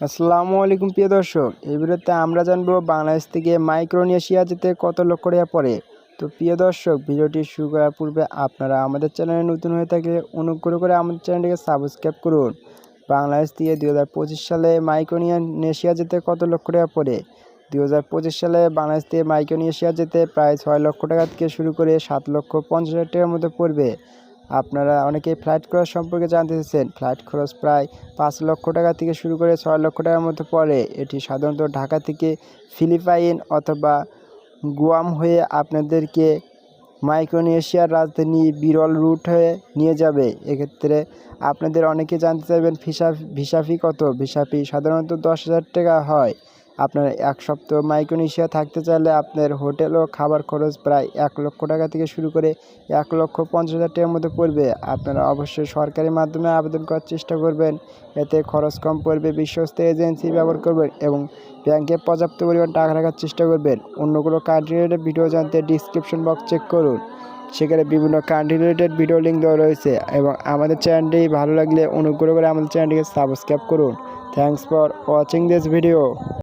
আসসালামু আলাইকুম, প্রিয় দর্শক। এই ভিডিওতে আমরা জানব বাংলাদেশ থেকে মাইক্রোনেশিয়া যেতে কত লক্ষ টাকা পড়ে। তো প্রিয় দর্শক, ভিডিওটি শুরু করার পূর্বে আপনারা আমাদের চ্যানেলে নতুন হয়ে থাকলে অনুগ্রহ করে আমাদের চ্যানেলটিকে সাবস্ক্রাইব করুন। বাংলাদেশ থেকে দু হাজার পঁচিশ সালে মাইক্রোনেশিয়া যেতে কত লক্ষ টাকা পড়ে? দু হাজার পঁচিশ সালে বাংলাদেশ থেকে মাইক্রোনেশিয়া যেতে প্রায় ছয় লক্ষ টাকা থেকে শুরু করে সাত লক্ষ পঞ্চাশ হাজার টাকার মতো পড়বে। আপনারা অনেকে ফ্লাইট খরচ সম্পর্কে জানতে চাইছেন। ফ্লাইট খরচ প্রায় পাঁচ লক্ষ টাকা থেকে শুরু করে ছয় লক্ষ টাকার মতো পড়ে। এটি সাধারণত ঢাকা থেকে ফিলিপাইন অথবা গুয়াম হয়ে আপনাদেরকে মাইক্রোনেশিয়ার রাজধানী বিরল রুট হয়ে নিয়ে যাবে। এক্ষেত্রে আপনাদের অনেকে জানতে চাইবেন, ভিসা ভিসা ফি কত? ভিসা ফি সাধারণত দশ হাজার টাকা হয়। আপনার এক সপ্তাহ মাইক্রোনেশিয়া থাকতে চাইলে আপনার হোটেল ও খাবার খরচ প্রায় এক লক্ষ টাকা থেকে শুরু করে এক লক্ষ পঞ্চাশ হাজার টাকার মতো পড়বে। আপনারা অবশ্যই সরকারি মাধ্যমে আবেদন করার চেষ্টা করবেন। এতে খরচ কম পড়বে, বিশ্বস্ত এজেন্সি ব্যবহার করবেন এবং ব্যাংকে পর্যাপ্ত পরিমাণ টাকা রাখার চেষ্টা করবেন। অন্য কোনো কান্ট্রি রিলেটেড ভিডিও জানতে ডিসক্রিপশন বক্স চেক করুন। সেখানে বিভিন্ন কান্ট্রি রিলেটেড ভিডিও লিঙ্ক দেওয়া রয়েছে এবং আমাদের চ্যানেলটি ভালো লাগলে অনুগ্রহ করে আমাদের চ্যানেলটিকে সাবস্ক্রাইব করুন। Thanks for watching this video